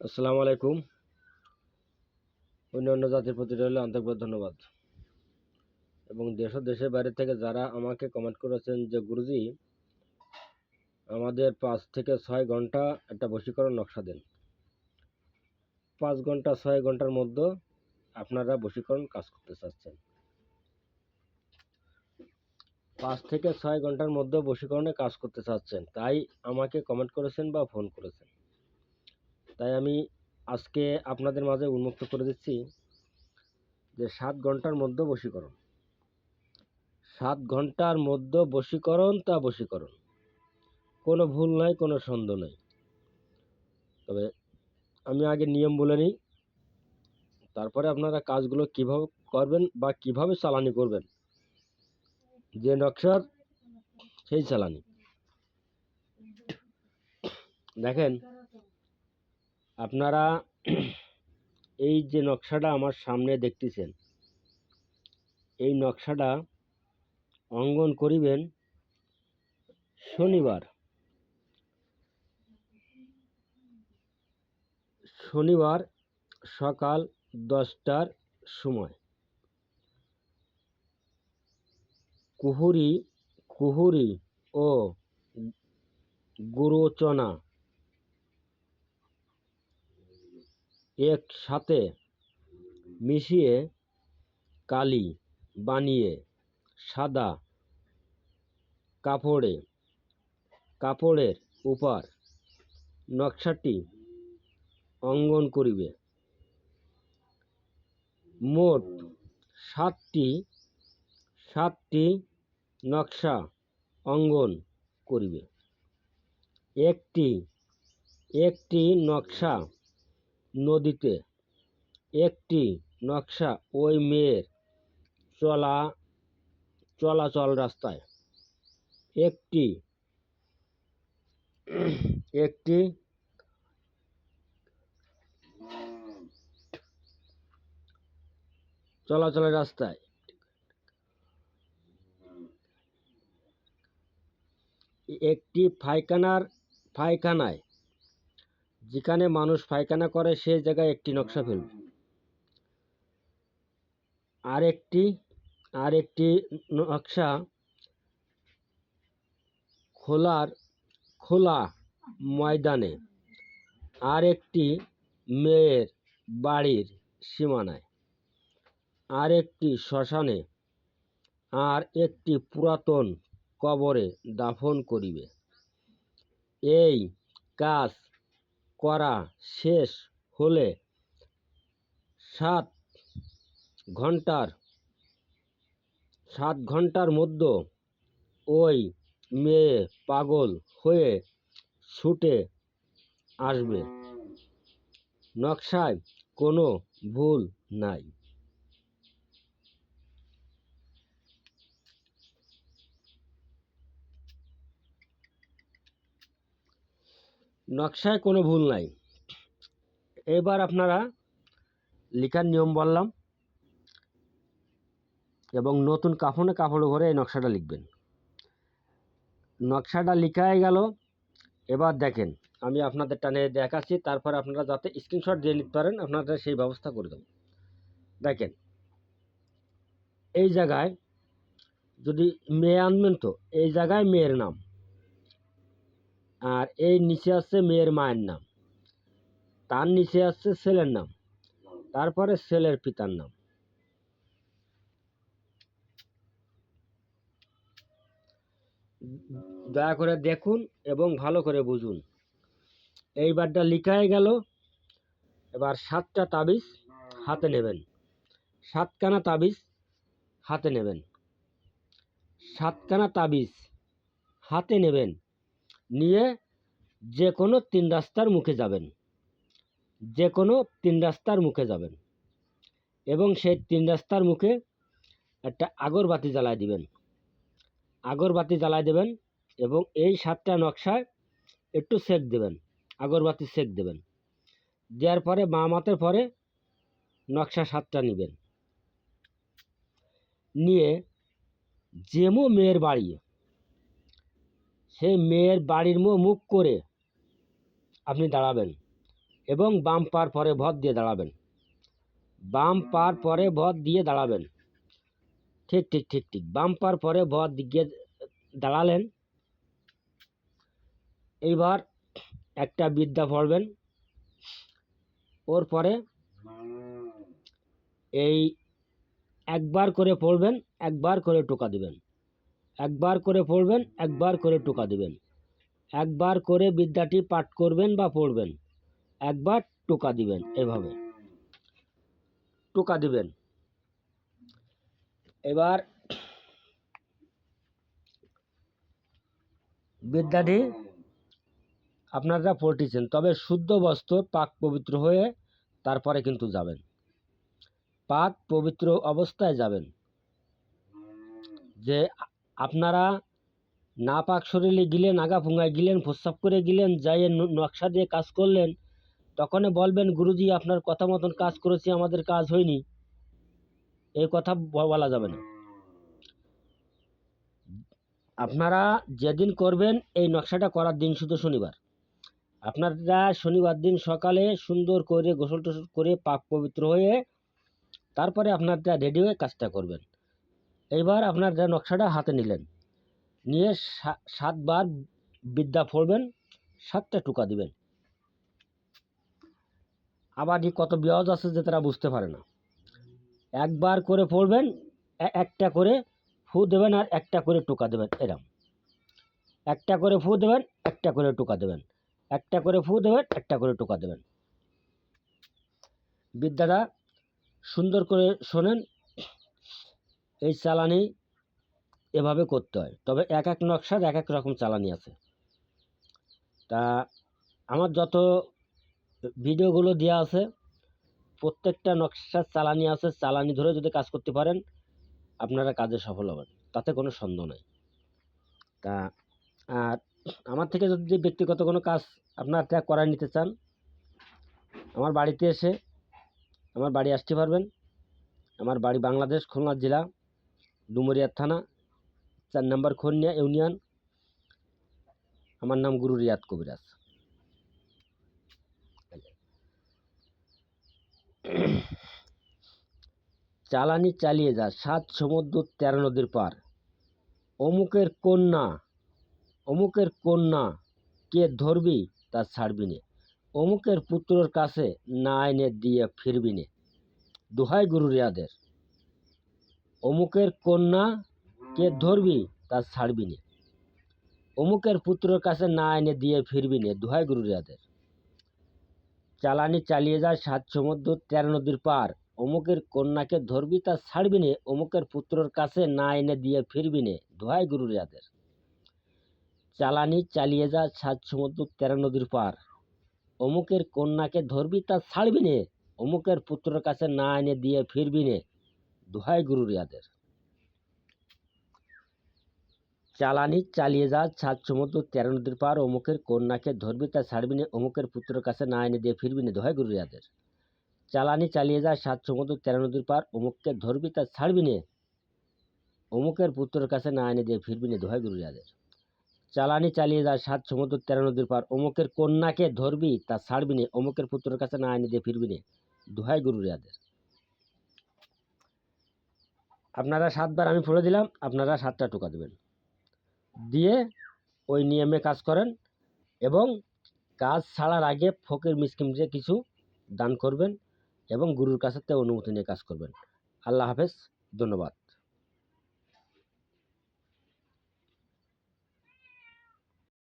আসসালামু আলাইকুম। অন্য অন্য জাতির প্রতি রইল আন্তরিক ধন্যবাদ। এবং দেশ দেশের বাইরে থেকে যারা আমাকে কমেন্ট করেছেন যে, গুরুজি, আমাদের পাঁচ থেকে ছয় ঘণ্টা একটা বশীকরণ নকশা দেন। পাঁচ ঘণ্টা, ছয় ঘণ্টার মধ্যে আপনারা বশীকরণ কাজ করতে চাচ্ছেন। পাঁচ থেকে ছয় ঘণ্টার মধ্যে বশীকরণে কাজ করতে চাচ্ছেন, তাই আমাকে কমেন্ট করেছেন বা ফোন করেছেন। তাই আমি আজকে আপনাদের মাঝে উন্মুক্ত করে দিচ্ছি যে সাত ঘণ্টার মধ্যে বশীকরণ। সাত ঘণ্টার মধ্যে বশীকরণ তা বশীকরণ। কোনো ভুল নাই, কোনো সন্দেহ নেই। তবে আমি আগে নিয়ম বলে নিই, তারপরে আপনারা কাজগুলো কীভাবে করবেন বা কীভাবে চালানি করবেন যে নকশার সেই চালানি। দেখেন, আপনারা এই যে নকশাটা আমার সামনে দেখতেছেন, এই নকশাটা অঙ্কন করিবেন শনিবার। শনিবার সকাল দশটার সময়। কুহুরি কুহুরি ও গুরুচনা একসাথে মিশিয়ে কালি বানিয়ে সাদা কাপড়ে, কাপড়ের উপর নকশাটি অঙ্কন করিবে। মোট সাতটি সাতটি নকশা অঙ্কন করিবে। একটি একটি নকশা নদীতে, একটি নকশা ওই মেয়ের চলা, চলাচল রাস্তায়। একটি একটি চলাচলের রাস্তায়। একটি পায়খানার পায়খানায় যেখানে মানুষ পায়খানা করে সেই জায়গায় একটি নকশা ফেলবে। আরেকটি আরেকটি নকশা খোলার, খোলা ময়দানে। আরেকটি মেয়ের বাড়ির সীমানায়। আরেকটি শ্মশানে। আর একটি পুরাতন কবরে দাফন করিবে। এই কাজ করা শেষ হলে সাত ঘণ্টার সাত ঘণ্টার মধ্যে ওই মেয়ে পাগল হয়ে ছুটে আসবে। নকশায় কোনো ভুল নাই। নকশায় কোনো ভুল নাই। এবার আপনারা লেখার নিয়ম বললাম এবং নতুন কাফনে কাপড় ভরে এই নকশাটা লিখবেন। নকশাটা লেখা হয়ে গেল। এবার দেখেন, আমি আপনাদের টানে দেখাচ্ছি, তারপর আপনারা যাতে স্ক্রিনশট দিয়ে নিতে পারেন আপনারা সেই ব্যবস্থা করে দেবো। দেখেন, এই জায়গায় যদি মেয়ে আনবেন তো, এই জায়গায় মেয়ের নাম। আর এই নিচে আছে মেয়ের মায়ের নাম। তার নিচে আছে ছেলের নাম। তারপরে ছেলের পিতার নাম। দয়া করে দেখুন এবং ভালো করে বুঝুন। এইবারটা লিখাই গেল। এবার সাতটা তাবিজ হাতে নেবেন। সাতখানা তাবিজ হাতে নেবেন। সাতখানা তাবিজ হাতে নেবেন। নিয়ে যে কোনো তিন রাস্তার মুখে যাবেন। যে কোনো তিন রাস্তার মুখে যাবেন। এবং সেই তিন রাস্তার মুখে একটা আগরবাতি জ্বালায় দিবেন। আগরবাতি জ্বালায় দেবেন এবং এই সাতটা নকশায় একটু সেক দেবেন, আগরবাতি সেক দেবেন। দেওয়ার পরে বাম হাতের পরে নকশা সাতটা নেবেন। নিয়ে যেমো মেয়ের বাড়ি সেই মেয়ের বাড়ির মুখ করে আপনি দাঁড়াবেন এবং বাম পার পরে ভর দিয়ে দাঁড়াবেন। বাম পার পরে ভর দিয়ে দাঁড়াবেন। ঠিক ঠিক ঠিক ঠিক। বাম পার পরে ভর দিকে দাঁড়ালেন। এইবার একটা বিদ্যা পড়বেন। ওর পরে এই একবার করে পড়বেন, একবার করে টোকা দিবেন। একবার করে পড়বেন, একবার করে টোকা দিবেন। একবার করে বিদ্যাটি পাঠ করবেন বা পড়বেন, একবার টোকা দিবেন এভাবে। টোকা দিবেন। এবার বিদ্যাটি আপনারা পড়তেছেন, তবে শুদ্ধ বস্ত্র পাক পবিত্র হয়ে তারপরে কিন্তু যাবেন। পাক পবিত্র অবস্থায় যাবেন, যে আপনারা না পাক শরীরে গিলেন আগা ফুঙ্গায় গিলেন, প্রস্রাব করে গিলেন যাই নকশা দিয়ে কাজ করলেন, তখনই বলবেন, গুরুজি, আপনার কথা মতন কাজ করেছি, আমাদের কাজ হয়নি। এই কথা বলা যাবে না। আপনারা যেদিন করবেন, এই নকশাটা করার দিন শুধু শনিবার। আপনারা শনিবার দিন সকালে সুন্দর করে গোসল টোসল করে পাক পবিত্র হয়ে, তারপরে আপনারা রেডি হয়ে কাজটা করবেন। এইবার আপনারা নকশাটা হাতে নিলেন। নিয়ে সাতবার বিদ্যা পড়বেন সাতটা টুকা দিবেন। আবার এই কত বিয়াজ আছে যে তারা বুঝতে পারে না। একবার করে পড়বেন একটা করে ফু দেবেন আর একটা করে টোকা দেবেন, এরম। একটা করে ফু দেবেন, একটা করে টোকা দেবেন। একটা করে ফু দেবেন, একটা করে টোকা দেবেন। বিদ্যাটা সুন্দর করে শোনেন এই চালানি এভাবে করতে হয়। তবে এক এক নকশার এক এক রকম চালানি আছে। তা আমার যত ভিডিওগুলো দেওয়া আছে, প্রত্যেকটা নকশার চালানি আছে, চালানি ধরে যদি কাজ করতে পারেন, আপনারা কাজে সফল হবেন। তাতে কোনো সন্দেহ নেই। তা আর আমার থেকে যদি ব্যক্তিগত কোনো কাজ আপনার আপনারা করায় নিতে চান, আমার বাড়িতে এসে আমার বাড়ি আসতে পারবেন। আমার বাড়ি বাংলাদেশ, খুলনা জেলা। ডুমুরিয়া থানা, চার নম্বর খন্যা ইউনিয়ন। আমার নাম গুরু রিয়াদ কবিরাজ। চালানি চালিয়ে যা, সাত সমুদ্র তেরো নদীর পার। অমুকের কন্যা অমুকের কন্যা, কে ধরবি তা ছাড়বি নে। অমুকের পুত্রর কাছে না এনে দিয়ে ফিরবি নে। দোহাই গুরু রিয়াদের। অমুকের কন্যা কে ধরবি, তা ছাড়বি নে। অমুকের পুত্রর কাছে না এনে দিয়ে ফিরবি নে, দোহাই গুরু রিয়াদের চালানি চালিয়ে যায় সাত সমুদ্র, তেরো নদীর পার। অমুকের কন্যাকে ধরবি, তা ছাড়বি নে, অমুকের পুত্রর কাছে না এনে দিয়ে ফিরবি নে, দোহাই গুরু রিয়াদের চালানি চালিয়ে যা সাত সমুদ্র, তেরো নদীর পার। অমুকের কন্যাকে ধরবি, তা ছাড়বি নে, অমুকের পুত্রের কাছে না এনে দিয়ে ফিরবি নে দোহাই গুরু রিয়াদের। চালানি চালিয়ে যা সাত সমুদ্র, তেরো নদীর পার অমুকের কন্যাকে ধরবি তা ছাড়বি নে, অমুকের পুত্রের কাছে না এনে দিয়ে ফিরবি নে, দোহাই গুরু রিয়াদের। চালানি চালিয়ে যা সাত সমুদ্র, তেরো নদীর পার অমুককে ধরবি তা ছাড়বি নে, অমুকের পুত্রের কাছে না এনে দিয়ে ফিরবি নে, দোহাই গুরু রিয়াদের। চালানি চালিয়ে যা সাত সমুদ্র, তেরো নদীর পার অমুকের কন্যাকে ধরবি তা ছাড়বি নে, অমুকের পুত্রের কাছে না এনে দিয়ে ফিরবি নে, দোহাই গুরু রিয়াদের। আপনারা সাতবার আমি ফুলে দিলাম, আপনারা সাতটা টোকা দেবেন। দিয়ে ওই নিয়মে কাজ করেন এবং কাজ ছাড়ার আগে ফকির মিসকিমকে কিছু দান করবেন এবং গুরুর কাছে অনুমতি নিয়ে কাজ করবেন। আল্লাহ হাফেজ, ধন্যবাদ।